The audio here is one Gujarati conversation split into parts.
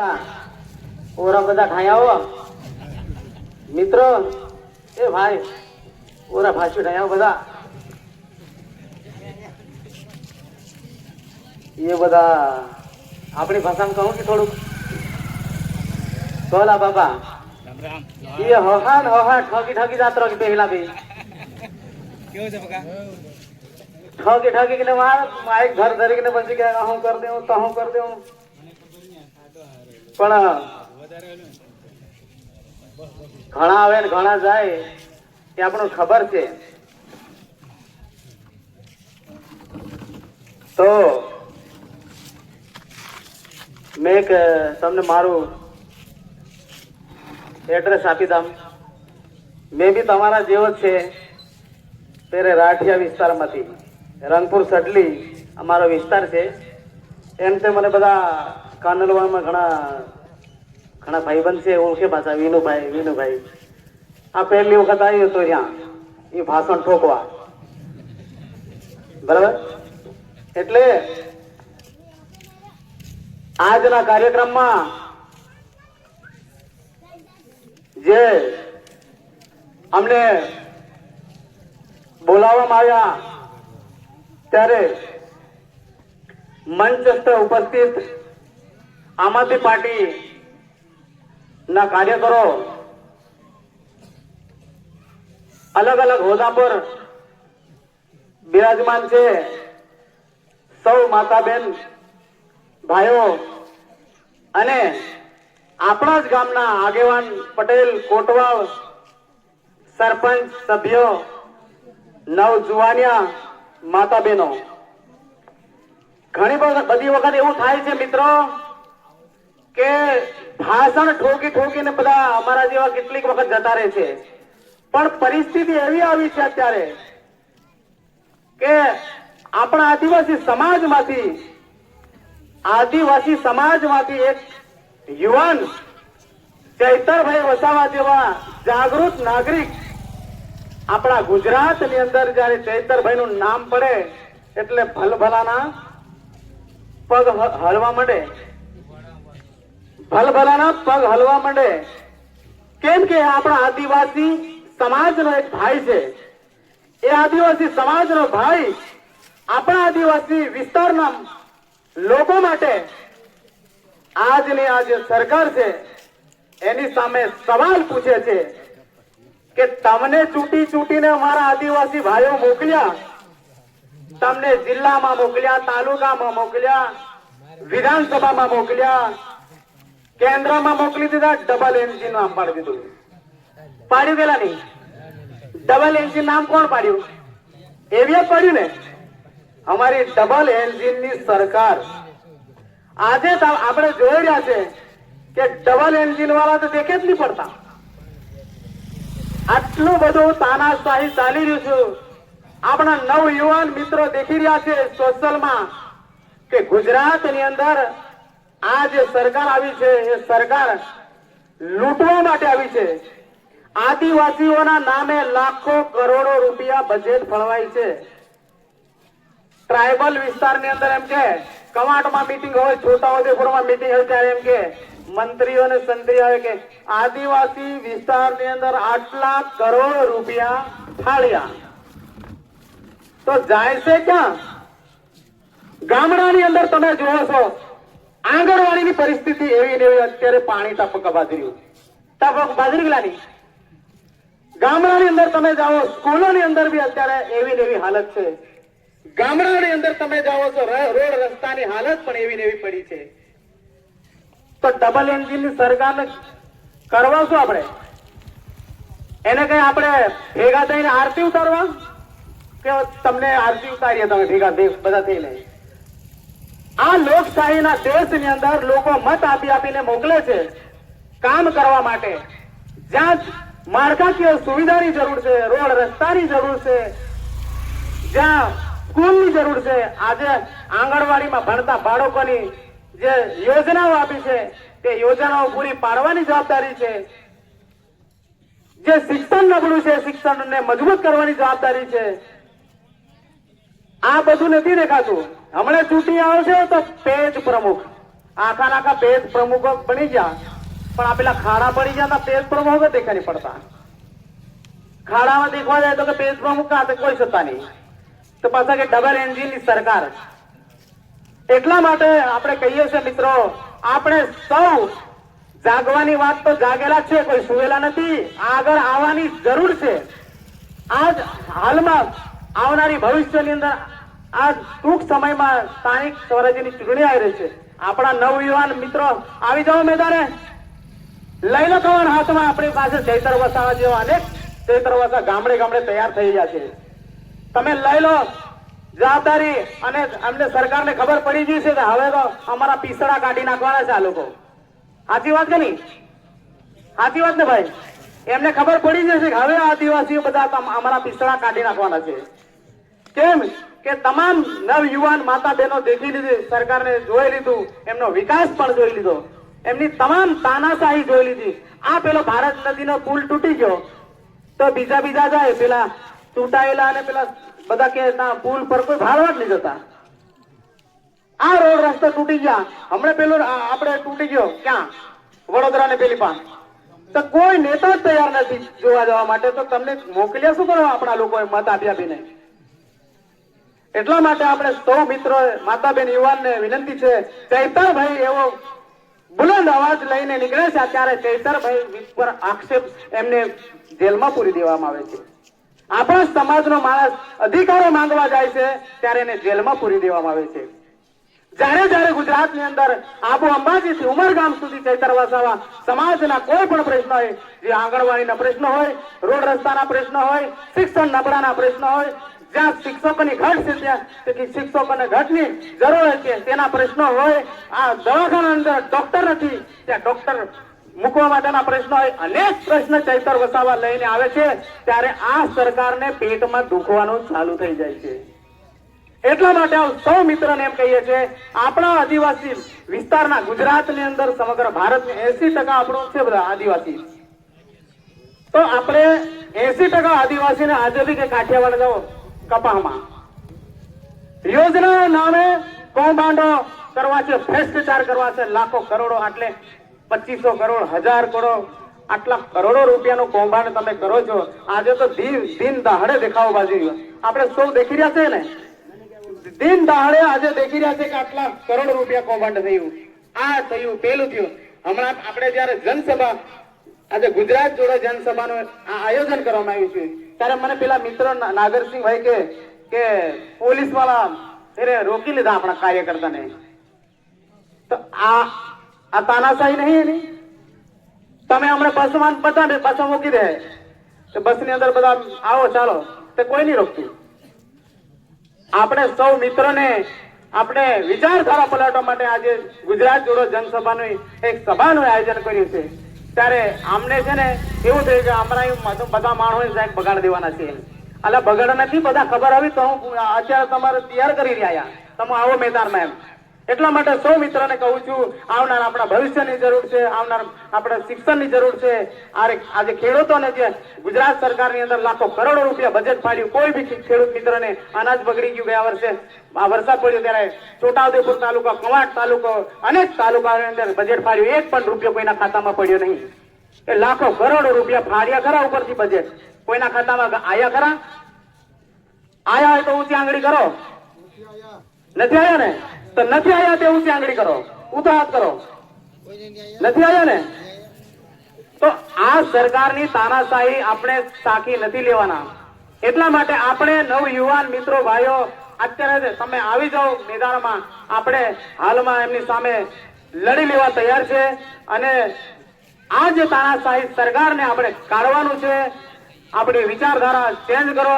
ઓરા બધા ખાઈ આવો મિત્રો એ ભાઈ ઓરા ભાસ્યું ખાઈ આવો બધા. એ બધા આપણી ભાષામાં કહું કે થોડુંક? બોલા બાબા. એ હહાન હહા ઠગી ઠગી જાત રહી પહેલા બી. કેવું છે બકા? ઠગી ઠગી કે માર માઇક ઘર ધરી કે બચી ગયા હું કર દેવું તો હું કર દેવું પણ ઘણા આવે ને ઘણા જાય એ આપણને ખબર છે. તો મેં તમને મારું એડ્રેસ આપી દઉં. મેં બી તમારા જેવો છે. ત્યારે રાઠિયા વિસ્તારમાંથી. રંગપુર, સડલી અમારો વિસ્તાર છે. એમ તે મને બધા કાનલવાણમાં ઘણા ઘણા ભાઈબંધ છે ઓળખે પાછા વિનુભાઈ વિનુભાઈ. આ પહેલી વખત આવ્યો હતો ત્યાં, એ ભાષણ ઠોકવા. બરાબર? એટલે આજના કાર્યક્રમમાં જે અમને બોલાવવામાં આવ્યા ત્યારે મંચસ્થ ઉપસ્થિત આમ આદમી પાર્ટી ના કાર્યકરો અલગ અલગ હોદ્દા પર બિરાજમાન છે. સૌ માતા બેન ભાઈઓ અને આપણા જ ગામના આગેવાન પટેલ, કોટવાળ, સરપંચ, સભ્યો, નવજુવાનિયા માતા બહેનો ઘણી બધી વખત એવું થાય છે મિત્રો કે ભાષણ ઠોકી ઠોકીને બધા અમારા જેવા કેટલીક વખત જતા રહે છે. પણ પરિસ્થિતિ એવી આવી છે અત્યારે કે આપણા આદિવાસી સમાજમાંથી આદિવાસી સમાજમાંથી એક યુવાન ચૈતરભાઈ વસાવા જેવા જાગૃત નાગરિક આપણા ગુજરાતની અંદર જયારે ચૈતરભાઈ નું નામ પડે એટલે ભલભલાના પગ હલવા માંડે. ભલભલાના પગ હલવા માંડે. કેમ કે આપણા આદિવાસી સમાજનો એક ભાઈ છે. એ આદિવાસી સમાજનો ભાઈ આપણા આદિવાસી વિસ્તારના લોકો માટે આજની આ જે સરકાર છે, એની સામે સવાલ પૂછે છે કે તમને ચૂંટી ચૂંટીને અમારા આદિવાસી ભાઈઓ મોકલ્યા? તમને જિલ્લામાં મોકલ્યા, તાલુકામાં મોકલ્યા, વિધાનસભામાં મોકલ્યા? કેન્દ્રમાં મોકલી દીધા ડબલ એન્જિન નામ પાડી દીધું. પાડી દેલા નહીં. ડબલ એન્જિન નામ કોણ પાડ્યું? એવી પડ્યું ને. અમારી ડબલ એન્જિનની સરકાર. આજે આપણે જોઈ રહ્યા છે કે ડબલ એન્જિન વાળા તો દેખે જ નહીં પડતા. આટલું બધું તાનાશાહી ચાલી રહ્યું છે. આપણા નવ યુવાન મિત્રો દેખી રહ્યા છે સોશિયલમાં કે ગુજરાતની અંદર આ જે સરકાર આવી છે, એ સરકાર લૂંટવા માટે આવી છે. આદિવાસીઓના નામે લાખો કરોડો રૂપિયા બજેટ ફળવાય છે. ટ્રાયબલ વિસ્તારની અંદર એમ કે, કવાટમાં મીટિંગ હોય, છોટાઉદેપુરમાં મીટિંગ હોય ત્યારે એમ કે, મંત્રીઓ અને સંત્રી આવે કે, આદિવાસી વિસ્તારની અંદર આટલા કરોડ રૂપિયા ફાળ્યા. તો જાય છે ક્યાં? ગામડાની અંદર તમે જોવો છો. આંગણવાડીની પરિસ્થિતિ એવી ને એવી અત્યારે પાણી ટપક બાજરી ટપક બાજરી ગલાની ગામડાની અંદર તમે જાઓ, સ્કૂલોની અંદર બી અત્યારે એવી ને એવી હાલત છે. ગામડાની અંદર તમે જાઓ છો રોડ રસ્તાની હાલત પણ એવી ને એવી પડી છે. તો ડબલ એન્જિનની સરકારને કરવા શું આપણે? એને કઈ આપણે ભેગા થઈને આરતી ઉતારવા? કે તમને આરતી ઉતારીએ તમે ભેગા, બધા થઈને? આ લોકશાહીના દેશની અંદર લોકો મત આપી આપીને મોકલે છે કામ કરવા માટે. જ્યાં માળખાકીય સુવિધાની જરૂર છે, રોડ રસ્તાની જરૂર છે, જ્યાં સ્કૂલની જરૂર છે. આજે આંગણવાડીમાં ભણતા બાળકોની જે યોજનાઓ આપી છે, તે યોજનાઓ પૂરી પાડવાની જવાબદારી છે. જે શિક્ષણ નબળું છે, શિક્ષણને મજબૂત કરવાની જવાબદારી છે. આ બધું નથી દેખાતું. હમણાં ચૂંટણી આવશે તો પેજ પ્રમુખ. આખા આખા પેજ પ્રમુખ બની ગયા. પણ આ પેલા ખાડા પડી ગયા પેજ પ્રમુખ દેખા નહીં પડતા. ખાડામાં દેખવા જાય તો કે પેજ પ્રમુખ કાતે કોઈ સત્તા નહીં. તો પાછા કે ડબલ એન્જિનની સરકાર. એટલા માટે આપણે કહીએ છીએ મિત્રો, આપણે સૌ જાગવાની વાત તો જાગેલા છે, કોઈ સુવેલા નથી. આગળ આવવાની જરૂર છે. આજ હાલમાં આવનારી ભવિષ્યની અંદર આ ટૂંક સમયમાં સ્થાનિક સ્વરાજ્યની ચૂંટણી આવી રહી છે. આપણા નવયુવાન મિત્રો, આવી જાઓ મેદાને. લઈ લો કવન હાથમાં આપણી પાસે ચૈતર વસાવા જેવા અનેક ચૈતર વસા ગામડે ગામડે તૈયાર થઈ ગયા છે. તમે લઈ લો જવાબદારી અને અમને સરકારને ખબર પડી ગઈ છે કે હવે તો અમારા પીસડા કાઢી નાખવાના છે આ લોકો. સાચી વાત કે નહીં? સાચી વાત ને ભાઈ? એમને ખબર પડી જશે કે હવે આદિવાસીઓ બધા અમારા પીસડા કાઢી નાખવાના છે. કેમ? કે તમામ નવ યુવાન માતા બહેનો દેખી લીધી, સરકારને જોઈ લીધું, એમનો વિકાસ પણ જોઈ લીધો. એમની તમામ તાનાશાહી જોઈ લીધી. આ પેલો ભારત નદીનો પુલ તૂટી ગયો. તો બીજા બીજા જાય, પેલા તૂટાયેલા અને પેલા બધા કે પુલ પર કોઈ ભાડવા જ નહીં જતા. આ રોડ રસ્તો તૂટી ગયા. હમણાં પેલો આપણે તૂટી ગયો. ક્યાં? વડોદરા ને પેલી પાન. તો કોઈ નેતા જ તૈયાર નથી જોવા જવા માટે. તો તમને મોકલ્યા શું કરવા આપણા લોકોએ મત આપી આપીને એટલા માટે આપણે સૌ મિત્રો માતાબેન યુવાનને વિનંતી છે, ચૈતરભાઈ એવો બુલંદ અવાજ લઈને નીકળે છે ત્યારે ચૈતરભાઈ પર આક્ષેપ એમને જેલમાં પૂરી દેવામાં આવે છે. આપણા સમાજનો માણસ અધિકારો માંગવા જાય છે, ત્યારે એને જેલમાં પૂરી દેવામાં આવે છે. જ્યારે જ્યારે ગુજરાતની અંદર આબુ અંબાજી થી ઉમરગામ સુધી ચૈતર વસાવા સમાજના કોઈ પણ પ્રશ્ન હોય, જે આંગણવાડીના પ્રશ્ન હોય, રોડ રસ્તાના પ્રશ્ન હોય, શિક્ષણ નબળાના પ્રશ્ન હોય જ્યાં શિક્ષકોની ઘટ છે ત્યાં તેથી શિક્ષકોને ઘટની જરૂર છે તેના પ્રશ્નો હોય, આ દવાખાના અંદર ડોક્ટર નથી, ત્યાં ડોક્ટર મૂકવા માટેના પ્રશ્નો હોય, અનેક પ્રશ્ન ચૈતર વસાવા લઈને આવે છે, ત્યારે આ સરકારને પેટમાં દુખવાનું ચાલુ થઈ જાય છે. એટલા માટે સૌ મિત્રોને એમ કહીએ છીએ, આપણા આદિવાસી વિસ્તારના ગુજરાતની અંદર સમગ્ર ભારત એસી ટકા આપણું છે બધા આદિવાસી. તો આપણે એસી ટકા આદિવાસીને બી કે કાઠિયાવાડ જાઓ. કપાહમાં યોજના નામે કૌભાંડો કરવા છે, ભ્રષ્ટાચાર કરવા છે, લાખો કરોડો આટલે પચીસો કરોડ, હજાર કરોડ, આટલા કરોડો રૂપિયાનું કૌભાંડ તમે કરો છો. આજે તો દિન દહાડે દેખાવો બાજુ આપણે સૌ દેખી રહ્યા છે ને? દિન દહાડે આજે દેખી રહ્યા છે કે આટલા કરોડ રૂપિયા કૌભાંડ થયું. આ થયું પેલું થયું. હમણાં આપણે જયારે જનસભા આજે ગુજરાત જોડે જનસભાનું આયોજન કરવામાં આવ્યું છે. ત્યારે મને પેલા મિત્ર નાગરસિંહ નાગરસિંહભાઈ કે કે પોલીસવાળા એને રોકી લીધા આપણા કાર્યકર્તાને. તો આ આ તાનાશાહી નહીં એની? તમે હમણાં બસમાં બધા બસો મૂકી દે. તો બસની અંદર બધા આવો, ચાલો. તે કોઈ નહીં રોકતું. આપણે સૌ મિત્રોને આપણે વિચારધારા પલટવા માટે આજે ગુજરાત જોડો જનસભાનું એક સભાનું આયોજન કર્યું છે. ત્યારે આમને છે ને એવું થયું કે અમારા બધા માણસો સાહેબ બગાડ દેવાના છે અલા બગાડ નથી, બધા ખબર આવી તો હું અત્યારે તમારે તૈયાર કરી રહ્યા. તમે આવો મેદાનમાં એમ. એટલા માટે સૌ મિત્રોને કહું છું, આવનાર આપણા ભવિષ્યની જરૂર છે, આવનાર આપણે શિક્ષણની જરૂર છે. આજે ખેડૂતોને જે ગુજરાત સરકારની અંદર લાખો કરોડો રૂપિયા બજેટ ફાળ્યું, કોઈ બી ખેડૂત મિત્રને અનાજ બગડી ગયું ગયા વર્ષે. આ વરસાદ પડ્યો ત્યારે છોટાઉદેપુર તાલુકા, કવાટ તાલુકો, અનેક તાલુકાની અંદર બજેટ ફાળ્યું. એક પણ રૂપિયો કોઈના ખાતામાં પડ્યો નહીં. એ લાખો કરોડો રૂપિયા ફાળ્યા ખરા ઉપરથી બજેટ કોઈના ખાતામાં આયા ખરા? આયા હોય તો ઊંચી આંગળી કરો. નથી આયા ને? તો નથી આયા તે ઊંચી આંગળી કરો. ઊંચો હાથ કરો. નથી આયા ને? તો આ સરકારની તાનાશાહી આપણે સાખી નથી લેવાના. એટલા માટે આપણે નવ યુવાન મિત્રો, ભાઈઓ, અત્યારે તમે આવી જાઓ મેદાનમાં, આપણે હાલમાં એમની સામે લડી લેવા તૈયાર છે અને આ જે તાનાશાહી સરકારને આપણે કાઢવાનું છે, આપણી વિચારધારા ચેન્જ કરો.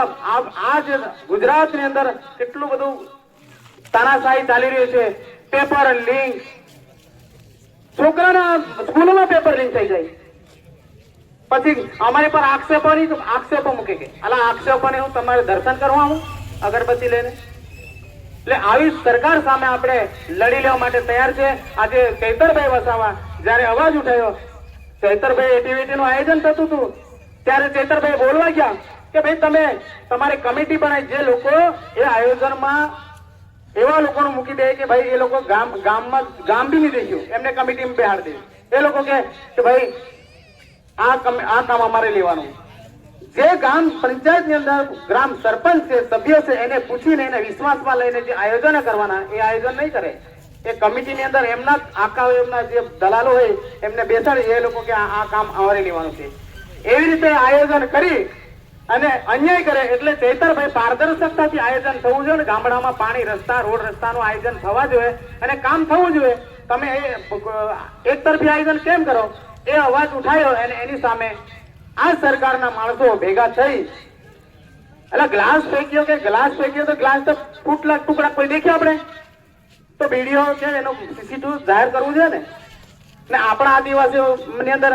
આ જ ગુજરાતની અંદર કેટલું બધું તાનાશાહી ચાલી રહ્યું છે. પેપર લિંક છોકરાના સ્કૂલોમાં પેપર લિંક થઈ જાય. પછી અમારી પર આક્ષેપો નહીં આક્ષેપો મૂકે કે, અલા આક્ષેપોને હું તમારે દર્શન કરવા હું અગરબત્તી લઈને? એટલે આવી સરકાર સામે આપણે લડી લેવા માટે તૈયાર છે. આજે ચૈતરભાઈ વસાવા, જ્યારે અવાજ ઉઠાયો, ચૈતરભાઈ એક્ટિવિટી નું આયોજન થતું હતું, ત્યારે ચૈતરભાઈ બોલવા ગયા કે, ભાઈ, તમે, તમારી કમિટી બનાવી, જે લોકો એ આયોજનમાં એવા લોકોને મૂકી દે કે ભાઈ એ લોકો ગામ ગામમાં ગામ બી નહીં દેખ્યું એમને કમિટીમાં બેહાડ દે. એ લોકો કે ભાઈ, આ આ કામ અમારે લેવાનું. જે ગામ પંચાયતની અંદર ગ્રામ સરપંચ છે, સભ્ય છે, એને પૂછીને એને વિશ્વાસમાં લઈને જે આયોજન કરવાના, એ આયોજન નહીં કરે. એ કમિટીની અંદર એમના આખા એમના જે દલાલો હોય, એમને બેસાડી, એ લોકો કે આ કામ અમારે લેવાનું છે. એવી રીતે આયોજન કરી અને અન્યાય કરે એટલે ચેતરભાઈ પારદર્શકતાથી આયોજન થવું જોઈએ ગામડામાં પાણી રસ્તા, રોડ રસ્તાનું આયોજન થવા જોઈએ અને કામ થવું જોઈએ. તમે એક તરફી આયોજન કેમ કરો? એ અવાજ ઉઠાયો અને એની સામે આ સરકારના માણસો ભેગા થઈ. એટલે ગ્લાસ ફેંક્યો કે ગ્લાસ ફેંક્યો તો ગ્લાસ તો ફૂટલા ટુકડા કોઈ દેખ્યો આપણે? તો વીડિયો છે એનો સીસીટીવી જાહેર કરવું છે ને? ને આપણા આદિવાસીઓ ની અંદર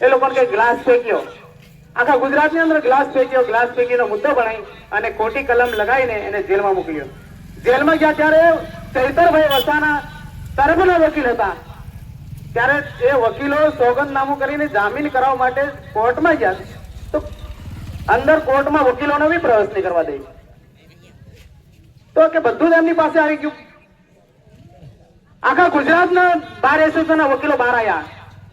એ લોકોને કે ગ્લાસ ફેંક્યો. આખા ગુજરાતની અંદર ગ્લાસ ફેંક્યો ગ્લાસ ફેંકીનો મુદ્દો બનાવી અને કોટી કલમ લગાવીને એને જેલમાં મોકલ્યો જેલમાં ગયા ત્યારે ચૈતરભાઈ વસાના તરફના વકીલ હતા. ત્યારે એ વકીલો સોગંદનામું કરીને જામીન કરાવવા માટે કોર્ટમાં ગયા. તો અંદર કોર્ટમાં વકીલોને બી પ્રવેશ નહીં કરવા દે. તો કે બધું જ એમની પાસે આવી ગયું. આખા ગુજરાતના બાર એસોસિએશનના વકીલો બહાર આવ્યા.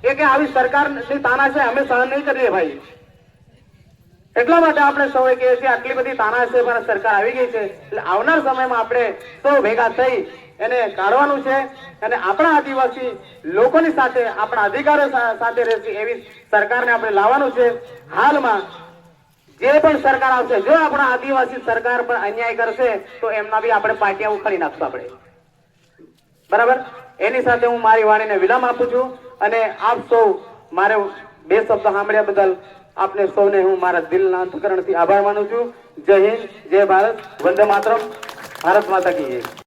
એ કે આવી સરકારની તાના છે અમે સહન નહીં કરીએ ભાઈ. એટલા માટે આપણે સૌએ કહીએ છીએ, આટલી બધી તાના છે પણ સરકાર આવી ગઈ છે. એટલે આવનાર સમયમાં આપણે સૌ ભેગા થઈ એને કાઢવાનું છે અને આપણા આદિવાસી લોકોની સાથે, આપણા અધિકારો સાથે રહેશે એવી સરકારને આપણે લાવવાનું છે. હાલમાં જે પણ સરકાર આવશે, જો આપણા આદિવાસી સરકાર પર અન્યાય કરશે, તો એમના બી આપણે પાટિયા ઉખાડી નાખશું આપણે. બરાબર? એની સાથે હું મારી વાણીને વિરામ આપું છું અને આપ સૌ મારે બે શબ્દ સાંભળ્યા બદલ આપને સૌને હું મારા દિલના અંતકરણથી આભાર માનું છું. જય હિન્દ, જય ભારત, વંદે માતરમ. ભારત માતા કી